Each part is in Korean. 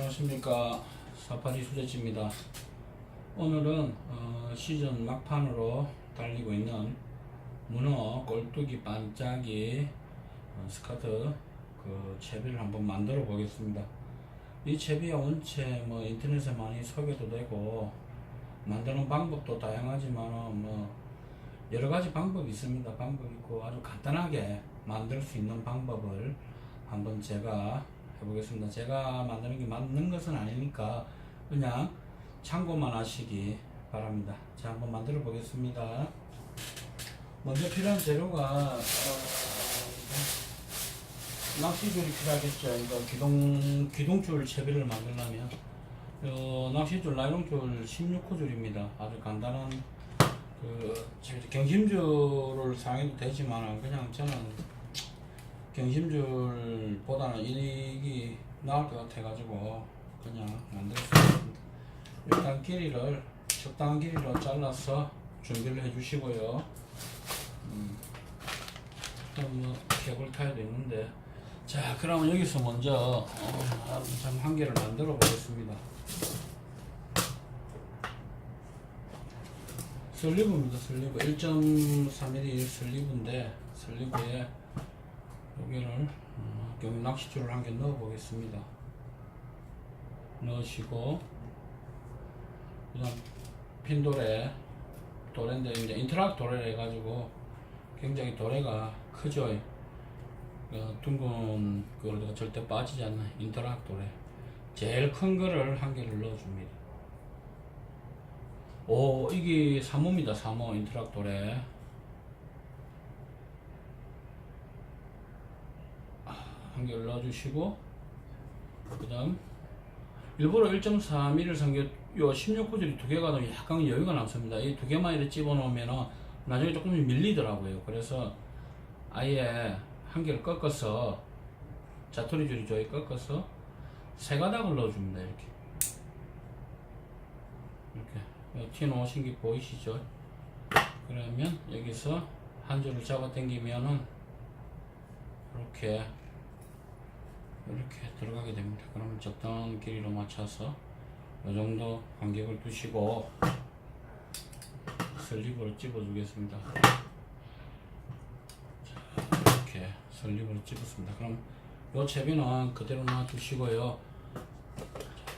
안녕하십니까. 사파리 수제지입니다. 오늘은 어, 시즌 막판으로 달리고 있는 문어 꼴뚜기 반짝이 어, 스커트 그 채비를 한번 만들어 보겠습니다. 이 채비야 원체 뭐 인터넷에 많이 소개도 되고 만드는 방법도 다양하지만 뭐 여러 가지 방법이 있습니다. 방법이 있고 아주 간단하게 만들 수 있는 방법을 한번 제가 해보겠습니다. 제가 만드는 게 맞는 것은 아니니까 그냥 참고만 하시기 바랍니다. 자, 한번 만들어 보겠습니다. 먼저 필요한 재료가 어, 낚시줄이 필요하겠죠. 이거 기동 기동줄 채비를 만들려면 어, 낚시줄 나이론줄 16호 줄입니다. 아주 간단한 그 경심줄을 사용해도 되지만 그냥 저는 경심줄보다는 이게 나을 것 같아가지고 그냥 만들었습니다. 일단 길이를 적당한 길이로 잘라서 준비를 해주시고요. 음, 또뭐 개골 타야도 있는데 자 그러면 여기서 먼저 어, 참한 개를 만들어 보겠습니다. 슬리브입니다. 슬리브 1.3mm 슬리브인데 슬리브에 여기를 어, 여기 낚시줄을 한 개 넣어 보겠습니다. 넣으시고 그다음 핀도레 도레인데 이제 인터락 도레 해가지고 굉장히 도레가 크죠. 어, 둥근 거가 절대 빠지지 않는 인터락 도레 제일 큰 거를 한 개를 넣어줍니다. 오 이게 3호입니다. 3호 인터락 도레 한 개를 넣어주시고 그 다음 일부러 1.4mm 성격 요 16구절이 두 개가 너무 약간 여유가 남습니다. 이 두 개만 이렇게 집어넣으면 나중에 조금 밀리더라고요. 그래서 아예 한 개를 꺾어서 자투리 줄이 저기 꺾어서 세 가닥을 넣어줍니다 이렇게. 이렇게. 튀어나오신 게 보이시죠? 그러면 여기서 한 줄을 잡아 당기면은 이렇게 이렇게 들어가게 됩니다. 그러면 적당한 길이로 맞춰서 이 정도 간격을 두시고 슬립으로 찝어주겠습니다. 자, 이렇게 슬립으로 찝었습니다. 그럼 이 채비는 그대로 놔두시고요.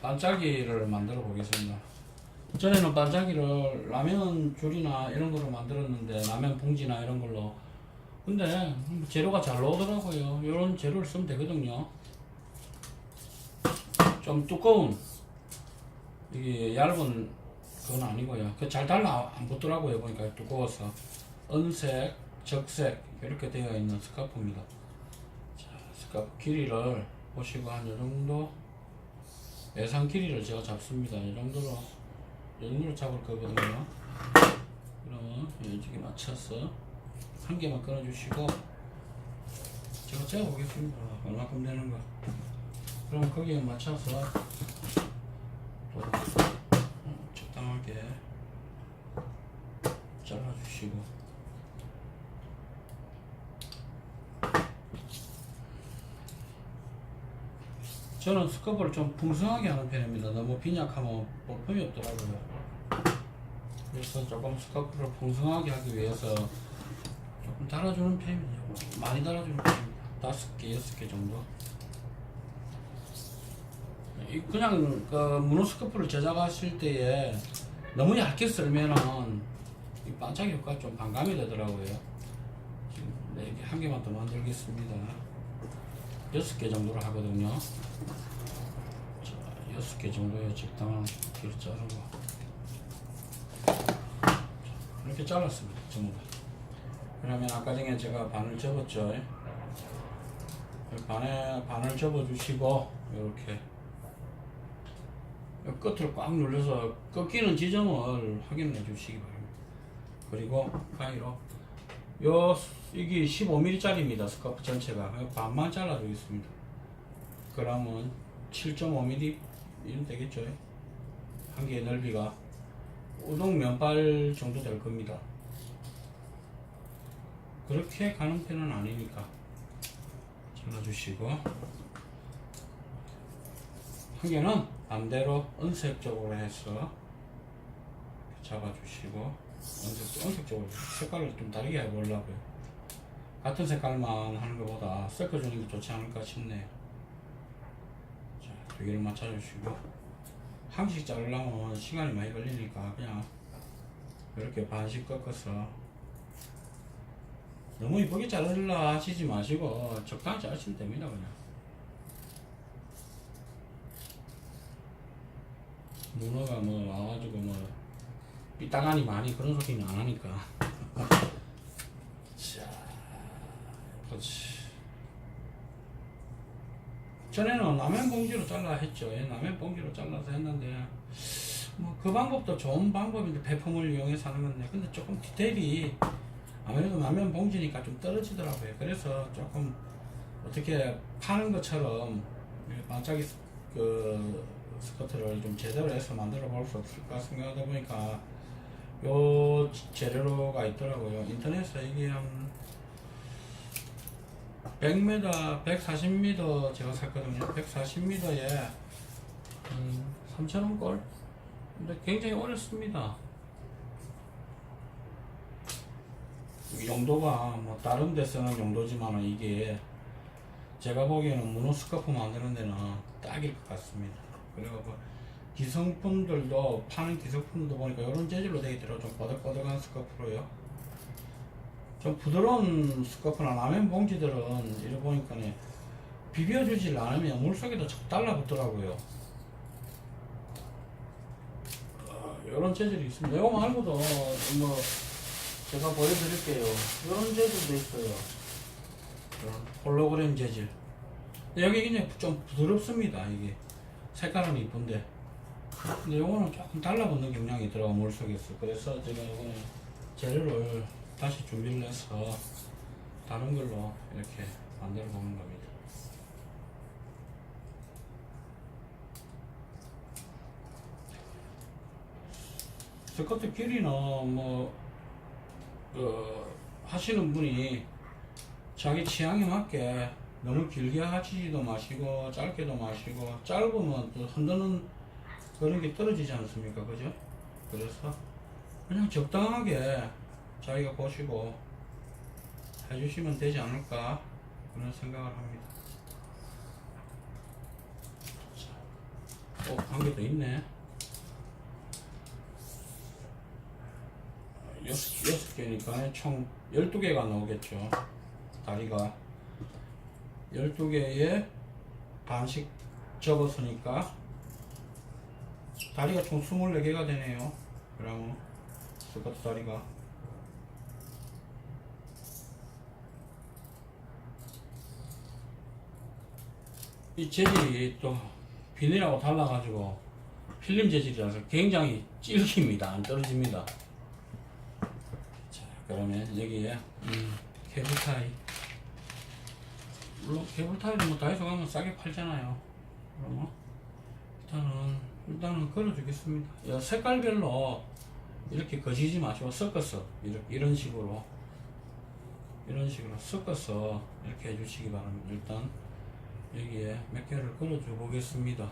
반짝이를 만들어 보겠습니다. 전에는 반짝이를 라면 줄이나 이런 거로 만들었는데 라면 봉지나 이런 걸로 근데 재료가 잘 나오더라고요. 이런 재료를 쓰면 되거든요. 좀 두꺼운 이게 얇은 그건 아니고요. 그 잘 달라 안 붙더라고요. 보니까 두꺼워서 은색, 적색 이렇게 되어 있는 스카프입니다. 자, 스카프 길이를 보시고 한 이 정도 예상 길이를 제가 잡습니다. 이 정도로 이 정도로 잡을 거거든요. 그러면 이쪽에 맞춰서 한 개만 끊어주시고 제가 재보겠습니다. 얼마큼 되는가. 그럼 거기에 맞춰서 또 적당하게 잘라주시고 저는 스커브를 좀 풍성하게 하는 편입니다. 너무 빈약하면 볼품이 없더라고요. 그래서 조금 스커브를 풍성하게 하기 위해서 조금 달아주는 편입니다. 많이 달아주는 편입니다. 다섯 개, 여섯 개 정도. 이 그냥 그 모노스코프를 제작하실 때에 너무 얇게 썰면은 이 반짝이 효과 좀 반감이 되더라고요. 지금 네, 한 개만 더 만들겠습니다. 여섯 개 정도로 하거든요. 자, 여섯 개 정도의 적당한 길을 자르고 자, 이렇게 잘랐습니다. 전부 다. 그러면 아까 전에 제가 반을 접었죠. 반에 반을 접어주시고 이렇게 끝을 꽉 눌러서 꺾이는 지점을 확인해 주시기 바랍니다. 그리고 가위로 요 이게 15mm 짜리입니다. 스카프 전체가 반만 잘라 주겠습니다. 그러면 7.5mm 이면 되겠죠? 한 개의 넓이가 우동 면발 정도 될 겁니다. 그렇게 가는 편은 아니니까 잘라주시고 한 개는 반대로 은색적으로 해서 잡아주시고 은색, 은색적으로 색깔을 좀 다르게 해보려고요. 같은 색깔만 하는 것보다 섞어주는 게 좋지 않을까 싶네요. 자, 두 개를 맞춰주시고 한 개씩 자르려면 시간이 많이 걸리니까 그냥 이렇게 반씩 꺾어서 너무 이쁘게 자르려 하시지 마시고 적당히 자르시면 됩니다 그냥 문어가 뭐 와가지고 뭐 삐딱하니 많이 그런 소리는 안 하니까. 자 그렇지. 전에는 라면 봉지로 잘라 했죠. 예, 라면 봉지로 잘라서 했는데 뭐 그 방법도 좋은 방법인데 배품을 이용해서 하는 건데 근데 조금 디테일이 아무래도 라면 봉지니까 좀 떨어지더라고요. 그래서 조금 어떻게 파는 것처럼 이렇게 반짝이 스- 그 스커트를 좀 제대로 해서 만들어 볼 수 없을까 생각하다 보니까 요 재료가 있더라고요. 인터넷에 이게 한 100m, 140m 제가 샀거든요. 140m에 음, 3,000원 꼴? 근데 굉장히 어렵습니다. 용도가 뭐 다른 데 쓰는 용도지만 이게 제가 보기에는 문어 스카프 만드는 데는 딱일 것 같습니다. 그리고 뭐 기성품들도 파는 기성품도 보니까 이런 재질로 되어 있더라고요. 좀 뽀득뽀득한 스카프로요. 좀 부드러운 스카프나 라면 봉지들은 이래 보니까 비벼주질 않으면 물속에도 척 달라붙더라고요. 이런 재질이 있습니다. 이거 말고도 뭐 제가 보여드릴게요. 이런 재질도 있어요. 이런 홀로그램 재질. 여기 그냥 좀 부드럽습니다. 이게 색깔은 이쁜데. 근데 요거는 조금 달라붙는 경향이 들어가 물속에서. 그래서 제가 요거는 재료를 다시 준비를 해서 다른 걸로 이렇게 만들어 보는 겁니다. 스커트 길이는 뭐, 그, 하시는 분이 자기 취향에 맞게 너무 길게 하지도 마시고, 짧게도 마시고, 짧으면 또 흔드는 그런 게 떨어지지 않습니까? 그죠? 그래서 그냥 적당하게 자기가 보시고 해주시면 되지 않을까 그런 생각을 합니다. 자, 어, 한 개 더 있네. 여섯, 여섯 개니까 총 12개가 나오겠죠. 다리가. 12개에 반씩 접었으니까 다리가 총 24개가 되네요. 그러면 스커트 다리가. 이 재질이 또 비닐하고 달라가지고 필름 재질이라서 굉장히 질깁니다. 안 떨어집니다. 자, 그러면 여기에 음, 케이블 타이. 물론 케이블 타이는 뭐 다이소 가면 싸게 팔잖아요. 그러면 일단은 일단은 걸어주겠습니다. 야, 색깔별로 이렇게 거시지 마시고 섞어서 이렇게 이런 식으로 이런 식으로 섞어서 이렇게 해주시기 바랍니다. 일단 여기에 몇 개를 걸어줘 보겠습니다.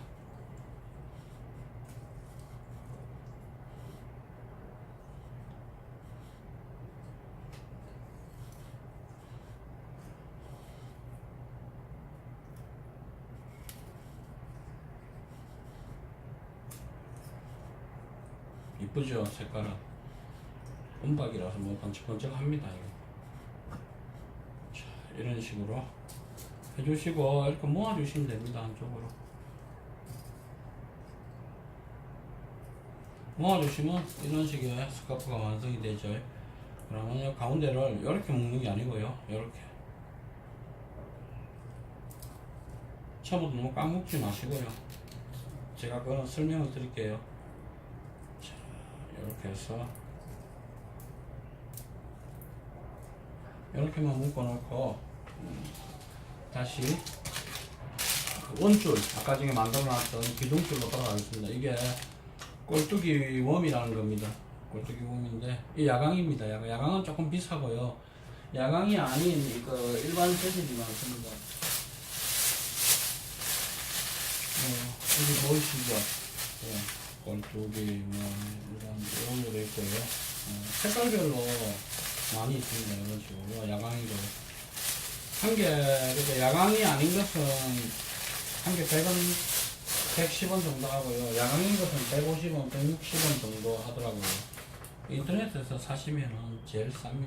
이쁘죠 색깔은. 은박이라서 뭐 번쩍번쩍합니다 자, 이런 식으로 해주시고 이렇게 모아주시면 됩니다 한쪽으로. 모아주시면 이런 식의 스카프가 완성이 되죠. 그러면 이 가운데를 이렇게 묶는 게 아니고요 이렇게. 처음부터 너무 꽉 묶지 마시고요. 제가 그건 설명을 드릴게요. 자, 이렇게 해서 이렇게만 묶어 놓고 음, 다시 그 원줄 아까 전에 만들어 놨던 기둥줄로 돌아가겠습니다. 이게 꼴뚜기 웜이라는 겁니다. 꼴뚜기 웜인데 이 야광입니다. 야광. 야광은 조금 비싸고요. 야광이 아닌 그 일반 재질이 많습니다. 어, 여기 보이시죠? 예, 꼴뚜기, 뭐, 이런, 이런 것도 있고요. 어, 색깔별로 많이 있습니다. 이런 식으로. 야광이도. 한 개, 그러니까 야광이 아닌 것은 한 개 100원, 110원 정도 하고요. 야광인 것은 150원, 160원 정도 하더라고요. 인터넷에서 사시면은 제일 쌉니다.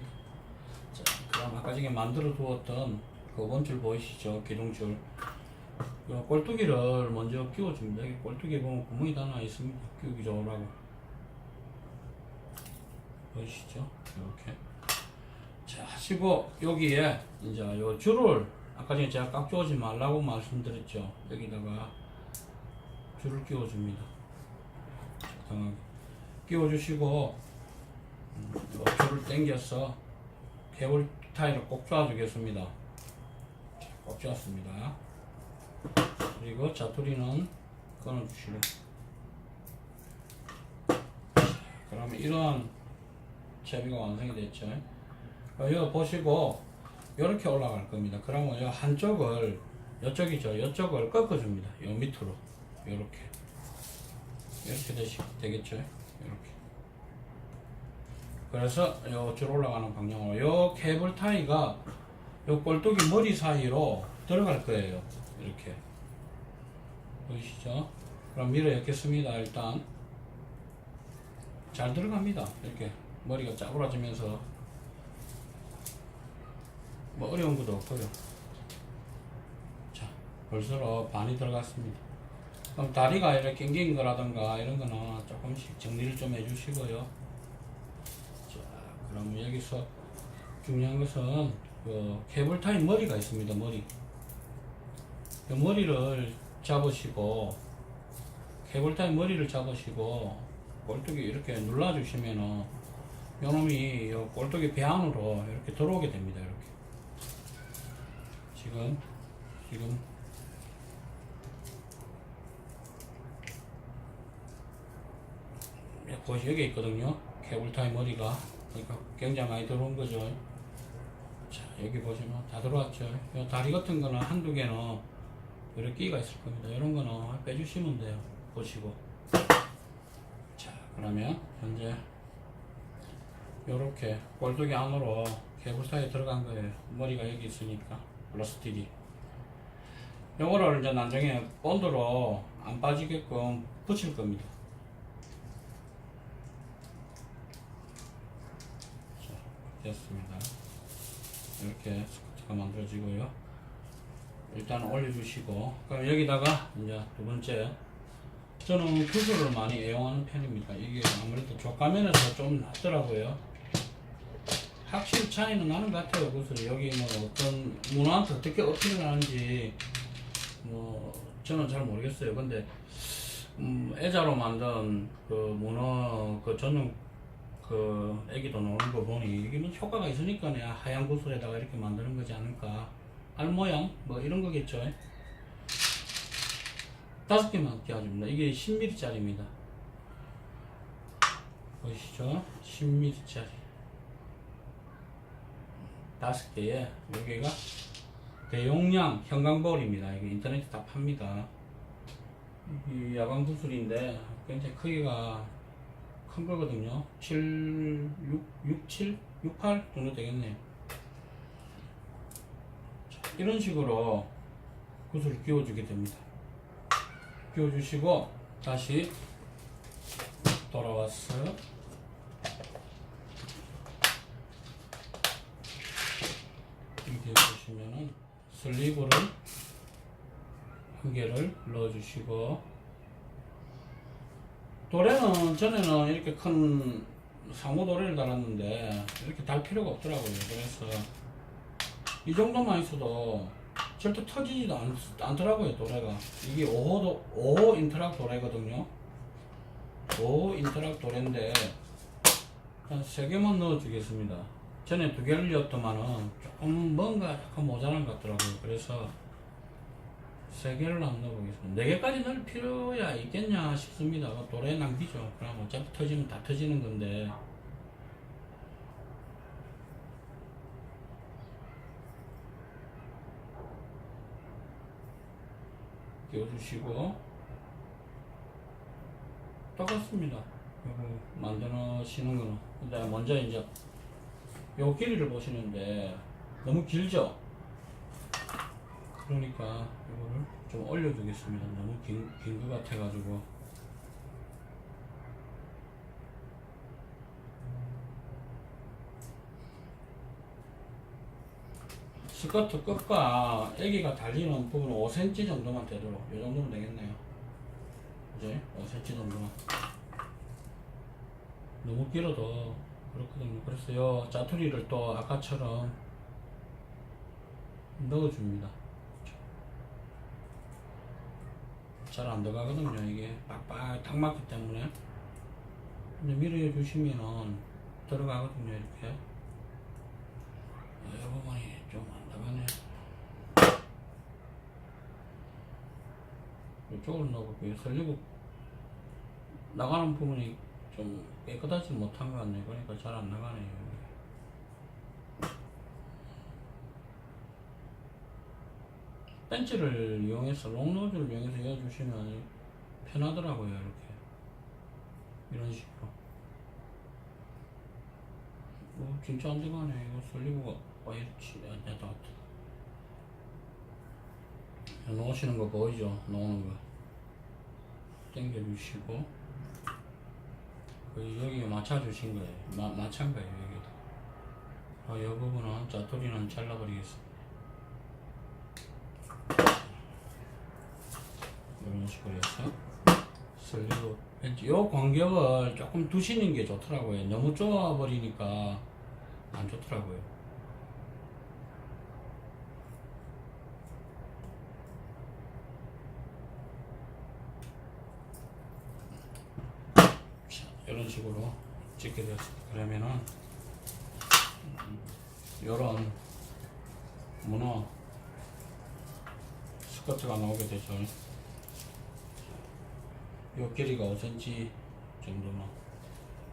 자, 그럼 아까 전에 만들어 두었던 그 원줄 보이시죠? 기둥줄. 이 꼴뚜기를 먼저 끼워줍니다. 여기 꼴뚜기 보면 구멍이 하나 있습니다. 끼우기 좋으라고. 보이시죠? 이렇게. 자, 하시고 여기에 이제 요 줄을 아까 전에 제가 깍 조지 말라고 말씀드렸죠. 여기다가 줄을 끼워줍니다. 적당하게 끼워주시고 음, 요 줄을 당겨서 케이블 타이를 꼭 조아주겠습니다. 자, 꼭 조았습니다. 그리고 자투리는 끊어주시고 그러면 이런 채비가 완성이 됐죠. 어, 이거 보시고 이렇게 올라갈 겁니다. 그러면 이 한쪽을 이쪽이죠. 이쪽을 꺾어줍니다. 요 밑으로 이렇게 이렇게 되시, 되겠죠. 이렇게. 그래서 요줄 올라가는 방향으로 요 케이블 타이가 요 꼴뚜기 머리 사이로 들어갈 거예요. 이렇게 보이시죠? 그럼 밀어 엮겠습니다. 일단 잘 들어갑니다. 이렇게 머리가 짜부라지면서 뭐 어려운 것도 없고요. 자, 벌써 반이 들어갔습니다. 그럼 다리가 이렇게 낑긴 거라든가 이런 거는 조금씩 정리를 좀 해주시고요. 자, 그럼 여기서 중요한 것은 그 케이블 타임 머리가 있습니다. 머리. 그 머리를 잡으시고 케이블 타임 머리를 잡으시고 꼴뚜기 이렇게 눌러주시면은 요놈이 요 꼴뚜기 배 안으로 이렇게 들어오게 됩니다. 이렇게. 지금 지금 예, 보시 여기 있거든요. 케이블타이 머리가 그러니까 굉장히 많이 들어온 거죠. 자 여기 보시면 다 들어왔죠. 요 다리 같은 거는 한두 개는 이렇게 끼가 있을 겁니다. 이런 거는 빼주시면 돼요. 보시고 자 그러면 현재 요렇게 꼴뚜기 안으로 케이블타이 들어간 거예요. 머리가 여기 있으니까 플라스틱이 요거를 이제 나중에 본드로 안 빠지게끔 붙일 겁니다. 자, 됐습니다. 이렇게 스커트가 만들어지고요. 일단 올려주시고, 그럼 여기다가 이제 두 번째, 저는 구슬을 많이 애용하는 편입니다. 이게 아무래도 족가면에서 좀 낫더라고요. 확실히 차이는 나는 것 같아요. 구슬이 여기 뭐 어떤 문화한테 어떻게 어필을 하는지 뭐 저는 잘 모르겠어요. 근데 음, 애자로 만든 그 문어 그 전용 그 애기도 노는 거 보니 이게 뭐 효과가 있으니까 하얀 구슬에다가 이렇게 만드는 거지 않을까 알 모양 뭐 이런 거겠죠? 다섯 개만 끼워줍니다. 이게 10mm짜리입니다. 보이시죠? 10mm짜리. 다섯 개에 여기가 대용량 형광볼입니다. 이게 인터넷에 다 팝니다. 이 야광 구슬인데 굉장히 크기가 큰 거거든요. 7, 6, 6, 7, 6, 8 정도 되겠네요. 자, 이런 식으로 구슬을 끼워주게 됩니다. 끼워주시고 다시 돌아와서 여기 보시면은 슬리브를 한 개를 넣어주시고 도래는 전에는 이렇게 큰 사무 도래를 달았는데 이렇게 달 필요가 없더라고요. 그래서 이 정도만 있어도 절대 터지지도 않, 않더라고요. 도래가 이게 5호 5호 인터락 도래거든요. 5호 인터락 도래인데 한 3개만 넣어 주겠습니다. 전에 두 개를 넣었더만은 조금 뭔가 약간 모자란 것 같더라고요. 그래서 세 개를 한번 넣어보겠습니다. 네 개까지 넣을 필요야 있겠냐 싶습니다. 도래 낭비죠. 그럼 어차피 터지면 다 터지는 건데. 띄워주시고 똑같습니다. 요거 만드시는 거는 근데 먼저 이제 요 길이를 보시는데 너무 길죠? 그러니까 이거를 좀 올려주겠습니다. 너무 긴, 긴것 같아가지고 스커트 끝과 애기가 달리는 부분은 5cm 정도만 되도록 이 정도면 되겠네요. 이제 5cm 정도만. 너무 길어도 그렇거든요. 그래서 요 짜투리를 또 아까처럼 넣어줍니다. 잘 안 들어가거든요. 이게 빡빡 딱 맞기 때문에. 근데 밀어 주시면은 들어가거든요. 이렇게. 이 부분이 좀 안 들어가네. 이 쪽으로 넣어볼게요. 설리고 나가는 부분이 좀 깨끗하지 못한 것 같네요. 그러니까 잘 안 나가네요. 벤치를 이용해서 롱노즈를 이용해서 이어주시면 편하더라고요. 이렇게 이런 식으로. 어, 진짜 안 들어가네. 이거 설리고가 와 이렇지 안 됐다 왔다. 놓으시는 거 보이죠? 놓는 거. 당겨주시고 그 여기 맞춰주신 거예요. 마, 맞춘 거예요 여기도. 어, 이 부분은 짜투리는 잘라버리겠습니다. 이런 식으로 해서 왠지 요 간격을 조금 두시는 게 좋더라고요. 너무 좁아 버리니까 안 좋더라고요. 자, 이런 식으로 찍게 되었습니다. 그러면은 음, 요런 문어 스커트가 나오게 되죠. 요 길이가 5cm 정도만.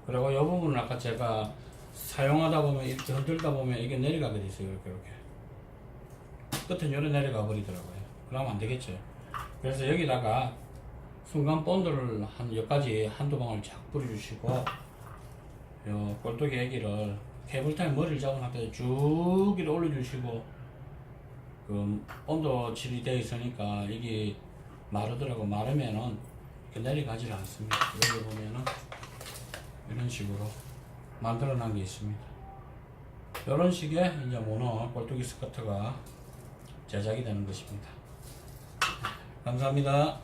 그리고 요 부분은 아까 제가 사용하다 보면 이렇게 흔들다 보면 이게 내려가게 돼 있어요. 이렇게 이렇게. 끝은 요래 내려가 버리더라고요. 그러면 안 되겠죠. 그래서 여기다가 순간 본드를 한 여기까지 한두 방울 착 뿌려주시고 요 꼴뚜기 애기를 케이블타임 머리를 잡은 상태에서 쭉 이렇게 올려주시고 그 온도 칠이 되어 있으니까 이게 마르더라고 마르면은 내려가지를 않습니다. 여기 보면은 이런 식으로 만들어 놓은 게 있습니다. 이런 식의 이제 모노 꼴뚜기 스커트가 제작이 되는 것입니다. 감사합니다.